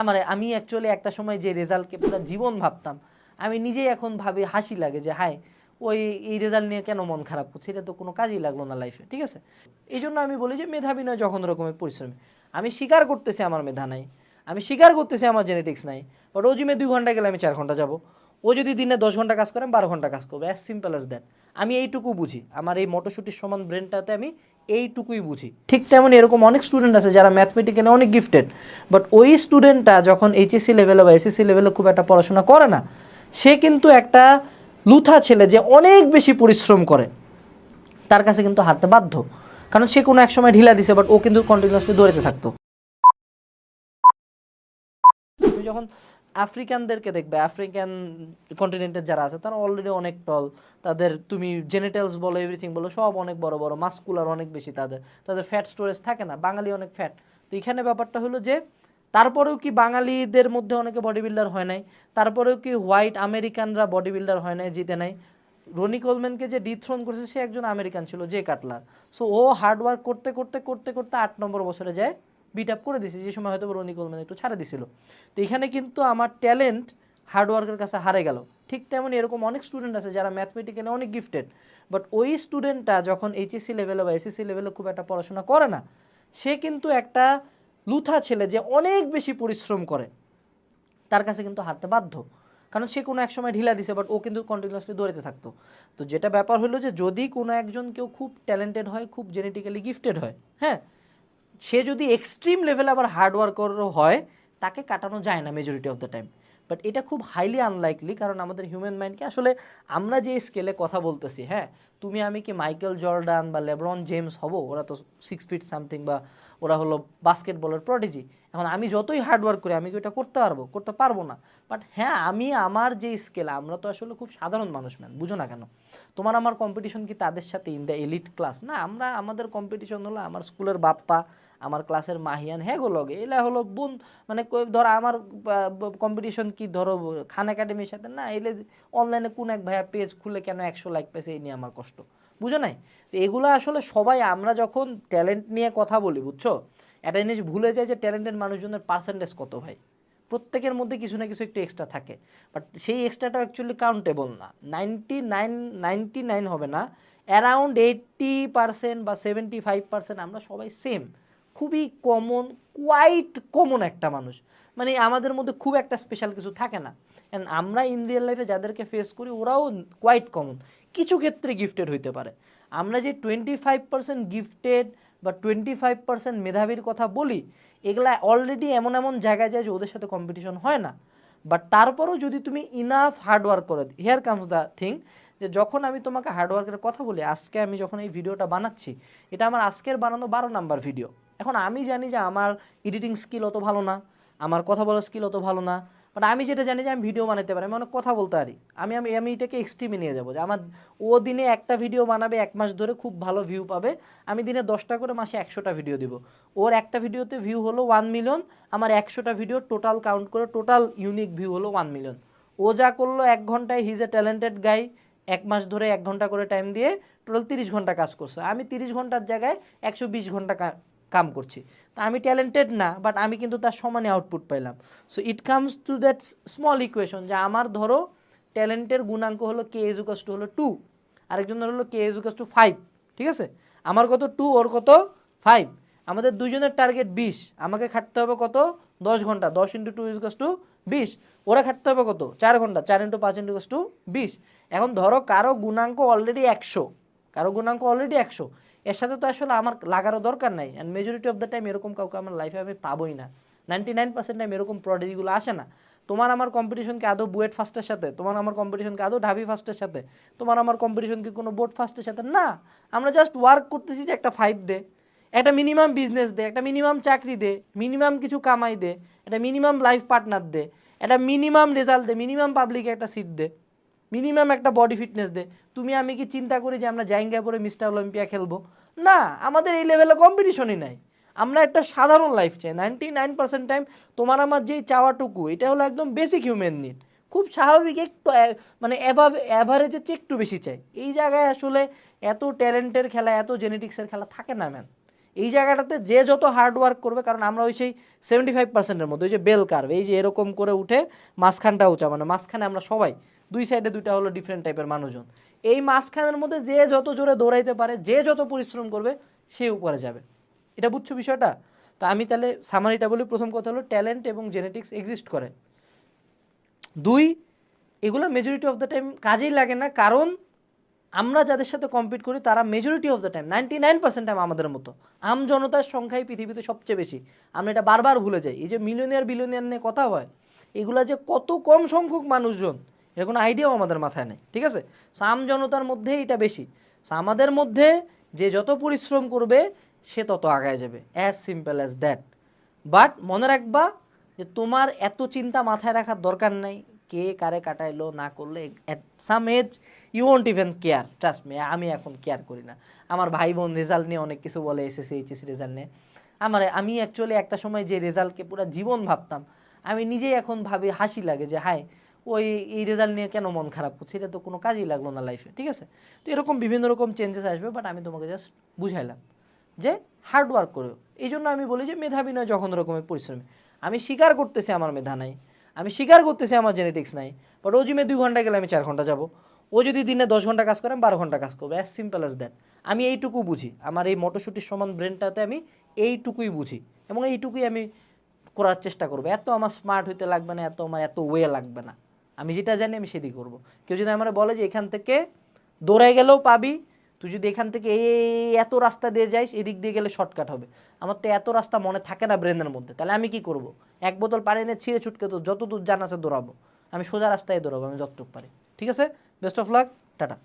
আমার আমি অ্যাকচুয়ালি একটা সময় যে রেজাল্টকে পুরো জীবন ভাবতাম, আমি নিজেই এখন ভাবি, হাসি লাগে যে, হায়, ওই, এই রেজাল্ট নিয়ে কেন মন খারাপ করছে? এটা তো কোনো কাজই লাগল না লাইফে ঠিক আছে? এই জন্য আমি বলি যে, মেধাবী নয় যখন রকমের পরিশ্রমী। আমি স্বীকার করতেছি আমার মেধা নাই, আমি স্বীকার করতেছি আমার জেনেটিক্স নাই বাট ও জিমে দুই ঘণ্টা গেলে আমি চার ঘণ্টা যাব। ও যদি দিনে দশ ঘণ্টা কাজ করে, আমি বারো ঘণ্টা কাজ করব। অ্যাজ সিম্পল অ্যাজ দ্যাট আমি এইটুকু বুঝি। আমার এই মটরশুটির সমান ব্রেনটাতে আমি এইটুকুই বুঝি। ঠিক তেমন এরকম অনেক স্টুডেন্ট আছে যারা ম্যাথমেটিক্যালে অনেক গিফটেড বাট ওই স্টুডেন্টটা যখন এইচএসসি লেভেলে বা এসএসসি লেভেলে খুব একটা পড়াশোনা করে না, সে কিন্তু একটা লুথা ছেলে যে অনেক বেশি পরিশ্রম করে। তার কাছে কিন্তু হারতে বাধ্য। কারণ সে কোনো এক সময় ঢিলা দিছে বাট ও কিন্তু কন্টিনিউয়াসলি দৌড়াতে থাকতো। যখন আফ্রিকানদেরকে দেখবে আফ্রিকান কন্টিনেন্টের যারা আছে, তারা অলরেডি অনেক টল তাদের, তুমি জেনেটালস বলো এভরিথিং বলো, সব অনেক বড় বড় মাস্কুলার অনেক বেশি তাদের। তাদের ফ্যাট স্টোরেজ থাকে না, বাঙালি অনেক ফ্যাট তো এখানে ব্যাপারটা হলো যে, তারপরেও কি বাঙালিদের মধ্যে অনেকে বডি বিল্ডার হয় নাই? তারপরেও কি হোয়াইট আমেরিকানরা বডি বিল্ডার হয় নাই, জিতে নাই? রনি কোলম্যানকে যে ডিথ্রোন করেছে, সে একজন আমেরিকান ছিল, যে কাটলার সো ও হার্ড ওয়ার্ক করতে করতে করতে করতে আট নম্বর বছরে যায় বিট আপ করে দিয়েছে যে সময় হয়তো রনি কোলম্যান একটু ছাড়ে দিছিল। তো এখানে কিন্তু আমার ট্যালেন্ট হার্ডওয়ার্কের কাছে হারে গেল। ঠিক তেমন এরকম অনেক স্টুডেন্ট আছে যারা ম্যাথমেটিক্যালে অনেক গিফটেড বাট ওই স্টুডেন্টটা যখন এইচএসসি লেভেলে বা এসএসসি লেভেলে খুব একটা পড়াশোনা করে না, সে কিন্তু একটা লুথা ছেলে যে অনেক বেশি পরিশ্রম করে। তার কাছে কিন্তু হারতে বাধ্য। কারণ সে কোনো এক সময় ঢিলা দিছে বাট ও কিন্তু কন্টিনিউয়াসলি দৌড়াতে থাকতো। তো যেটা ব্যাপার হলো যে যদি কোনো একজন কেউ খুব ট্যালেন্টেড হয়, খুব জেনেটিক্যালি গিফটেড হয় হ্যাঁ সে যদি এক্সট্রিম লেভেল আবার হার্ড ওয়ার্কারও হয়, তাকে কাটানো যায় না majority of the time but এটা খুব হাইলি আনলাইকলি কারণ আমাদের হিউম্যান মাইন্ডকে আসলে আমরা যে স্কেলে কথা বলতেছি হ্যাঁ তুমি আমি কি মাইকেল জর্ডান বা লেব্রন জেমস হব? ওরা তো সিক্স ফিট সামথিং বা ওরা হলো বাস্কেটবলের প্রডিজি এখন আমি যতই হার্ড ওয়ার্ক করি, আমি কি এটা করতে পারব? করতে পারব না। বাট হ্যাঁ আমি আমার যে স্কেল আমরা তো আসলে খুব সাধারণ মানুষ ম্যান বুঝো না কেন? তোমার আমার কম্পিটিশন কি তাদের সাথে ইন দ্য এলিট ক্লাস না, আমরা, আমাদের কম্পিটিশন হলো আমার স্কুলের বাপ্পা, আমার ক্লাসের মাহিয়ান হ্যাঁ গো লগে, এলা হলো বোন মানে ধরো আমার কম্পিটিশন কি ধরো, খান একাডেমির সাথে, না, এলে অনলাইনে কোন এক ভাইয়া পেজ খুলে কেন একশো লাইক পেয়েছে, এই নিয়ে আমার কষ্ট। বুঝো নাই? তো এগুলো আসলে সবাই, আমরা যখন ট্যালেন্ট নিয়ে কথা বলি, বুঝছ? একটা জিনিস ভুলে যায় যে ট্যালেন্টেড মানুষজনের পার্সেন্টেজ কত ভাই? প্রত্যেকের মধ্যে কিছু না কিছু একটু এক্সট্রা থাকে। বাট সেই এক্সট্রাটা অ্যাকচুয়ালি কাউন্টেবল না। নাইনটি নাইন নাইনটি নাইন হবে না। অ্যারাউন্ড এইট্টি পার্সেন্ট বা সেভেন্টি ফাইভ পার্সেন্ট আমরা সবাই সেম খুবই কমন কোয়াইট কমন একটা মানুষ। মানে আমাদের মধ্যে খুব একটা স্পেশাল কিছু থাকে না। অ্যান্ড আমরা ইন রিয়েল লাইফে যাদেরকে ফেস করি, ওরাও কোয়াইট কমন কিছু ক্ষেত্রে গিফটেড হইতে পারে। আমরা যে টোয়েন্টি ফাইভ পার্সেন্ট গিফটেড বা টোয়েন্টি ফাইভ পার্সেন্ট মেধাবীর কথা বলি, এগুলা অলরেডি এমন এমন জায়গায় যায় যে ওদের সাথে কম্পিটিশন হয় না। বাট তারপরেও যদি তুমি ইনাফ হার্ডওয়ার্ক করো হেয়ার কামস দ্য থিং যে যখন আমি তোমাকে হার্ডওয়ার্কের কথা বলি, আজকে আমি যখন এই ভিডিওটা বানাচ্ছি, এটা আমার আজকের বানানো বারো নাম্বার ভিডিও এখন আমি জানি যে আমার এডিটিং স্কিল অত ভালো না, আমার কথা বলার স্কিল অত ভালো না বাট আমি যেটা জানি যে আমি ভিডিও বানাতে পারি, আমি অনেক কথা বলতে পারি। আমি আমি আমি এটাকে এক্সট্রিমে নিয়ে যাব। যে আমার, ও দিনে একটা ভিডিও বানাবে এক মাস ধরে খুব ভালো ভিউ পাবে, আমি দিনে দশটা করে মাসে একশোটা ভিডিও দিব। ওর একটা ভিডিওতে ভিউ হলো ওয়ান মিলিয়ন আমার একশোটা ভিডিও টোটাল কাউন্ট করে টোটাল ইউনিক ভিউ হলো ওয়ান মিলিয়ন ও যা করল এক ঘন্টায় হিজ এ ট্যালেন্টেড গাই এক মাস ধরে এক ঘণ্টা করে টাইম দিয়ে টোটাল তিরিশ ঘণ্টা কাজ করছে। আমি তিরিশ ঘণ্টার জায়গায় একশো বিশ ঘণ্টা কাম করছি। তা আমি ট্যালেন্টেড না বাট আমি কিন্তু তার সমানে আউটপুট পাইলাম। So it comes to that small equation যে আমার ধরো ট্যালেন্টের গুণাঙ্ক হলো কে এজুকাস টু হলো টু আরেকজনের হলো কে এজুকাস টু ফাইভ ঠিক আছে? আমার কত টু ওর কত ফাইভ আমাদের দুজনের টার্গেট বিশ, আমাকে খাটতে হবে কত দশ ঘণ্টা, দশ ইন্টু টু ইজুকাস টু বিশ, ওরা খাটতে হবে কত চার ঘণ্টা, চার ইন্টু পাঁচ ইন্টু টু বিশ। এখন ধরো কারও গুণাঙ্ক অলরেডি একশো, কারও গুণাঙ্ক অলরেডি একশো এর সাথে তো আসলে আমার লাগারও দরকার নাই। And majority of the time এরকম কাউকে আমার লাইফে আমি পাবোই না। নাইনটি নাইন পার্সেন্ট টাইম এরকম প্রডিজিগুলো আসে না। তোমার আমার কম্পিটিশনকে আদৌ বুয়েট ফার্স্টের সাথে? তোমার আমার কম্পিটিশনকে আদৌ ঢাবি ফার্স্টের সাথে? তোমার আমার কম্পিটিশনকে কোনো বোর্ড ফার্স্টের সাথে? না। আমরা জাস্ট ওয়ার্ক করতেছি যে একটা ফাইভ দে। একটা মিনিমাম বিজনেস দে, একটা মিনিমাম চাকরি দে মিনিমাম কিছু কামাই দে, একটা মিনিমাম লাইফ পার্টনার দে, একটা মিনিমাম রেজাল্ট দে মিনিমাম পাবলিকে একটা সিট দে। মিনিমাম একটা বডি ফিটনেস দে। তুমি আমি কি চিন্তা করি যে আমরা জাইঙ্গা পরে মিস্টার অলিম্পিয়া খেলব? না, আমাদের এই লেভেলে কম্পিটিশনই নাই। আমরা একটা সাধারণ লাইফ চাই। নাইনটি নাইন পার্সেন্ট টাইম তোমার আমার যেই চাওয়াটুকু, এটা হলো একদম বেসিক হিউম্যান নিড খুব স্বাভাবিক একটু মানে অ্যাভারেজের চেয়ে একটু বেশি চাই। এই জায়গায় আসলে এত ট্যালেন্টের খেলা, এত জেনেটিক্সের খেলা থাকে না ম্যান এই জায়গাটাতে যে যত হার্ড ওয়ার্ক করবে, কারণ আমরা ওই সেই সেভেন্টি ফাইভ পার্সেন্টের মধ্যে, ওই যে বেল কার্ভ এই যে এরকম করে উঠে মাঝখানটা উঁচা মানে মাঝখানে আমরা সবাই দুই সাইডে দুইটা হলো ডিফারেন্ট টাইপের মানুষজন। এই মাঝখানের মধ্যে যে যত জোরে দৌড়াইতে পারে, যে যত পরিশ্রম করবে, সে উপরে যাবে। এটা বুঝছ বিষয়টা? তো আমি তাহলে সামারিটা বলি। প্রথম কথা হলো ট্যালেন্ট এবং জেনেটিক্স এক্সিস্ট করে। দুই, এগুলো মেজরিটি অফ দ্য টাইম কাজেই লাগে না। কারণ আমরা যাদের সাথে কম্পিট করি, তারা majority of the time ninety nine percent time আমাদের মতো। আম জনতার সংখ্যাই পৃথিবীতে সবচেয়ে বেশি। আমরা এটা বারবার ভুলে যাই। এই যে মিলিয়নিয়ার বিলিয়নিয়ার নিয়ে কথা হয়, এগুলা যে কত কম সংখ্যক মানুষজন এর কোনো আইডিয়াও আমাদের মাথায় নেই, ঠিক আছে? সো আম জনতার মধ্যে এটা বেশি। আমাদের মধ্যে যে যত পরিশ্রম করবে, সে তত আগায় যাবে as simple as that but মনে রাখবা যে তোমার এত চিন্তা মাথায় রাখার দরকার নাই, কে কারে কাটাইলো, না করলে at some age you won't even care trust me আমি এখন কেয়ার করি না। আমার ভাই বোন রেজাল্ট নিয়ে অনেক কিছু বলে এসএসসি এইচএসসি রেজাল্ট নিয়ে। আমার, আমি অ্যাকচুয়ালি একটা সময় যে রেজাল্টকে পুরো জীবন ভাবতাম, আমি নিজেই এখন ভাবি, হাসি লাগে যে, হায় ওই এই রেজাল্ট নিয়ে কেন মন খারাপ করছে? এটা তো কোনো কাজই লাগল না লাইফে ঠিক আছে? তো এরকম বিভিন্ন রকম চেঞ্জেস আসবে বাট আমি তোমাকে জাস্ট বুঝাইলাম যে হার্ড ওয়ার্ক করো। এই জন্য আমি বলি যে মেধাবী নয় যখন রকমের পরিশ্রমী। আমি স্বীকার করতেছি আমার মেধা নাই, আমি স্বীকার করতেছি আমার জেনেটিক্স নাই বাট ও জিমে দুই ঘণ্টা গেলে আমি চার ঘণ্টা যাব, ও যদি দিনে দশ ঘণ্টা কাজ করে, আমি বারো ঘণ্টা কাজ করব অ্যাজ সিম্পল অ্যাজ দ্যাট আমি এইটুকু বুঝি, আমার এই মটরশুটির সমান ব্রেনটাতে আমি এইটুকুই বুঝি, এবং এইটুকুই আমি করার চেষ্টা করব। এত আমার স্মার্ট হইতে লাগবে না, এত আমার, এত ওয়ে লাগবে না। আমি যেটা জানি আমি সেদিকে করব। কেউ যদি আমার বলে যে এখান থেকে দৌড়ায় গেলেও পাবি, তুই যদি এখান থেকে এই এত রাস্তা দিয়ে যাইস, এদিক দিয়ে গেলে শর্টকাট হবে। আমার তো এত রাস্তা মনে থাকে না ব্রেনের মধ্যে, তাহলে আমি কি করব? এক বোতল পানি নিয়ে ছিঁড়ে ছুটকে তো যত দূর জানা আছে দৌড়াবো। আমি সোজা রাস্তায় দৌড়াবো, আমি যতটুকু পারি। ঠিক আছে? Best of luck tata.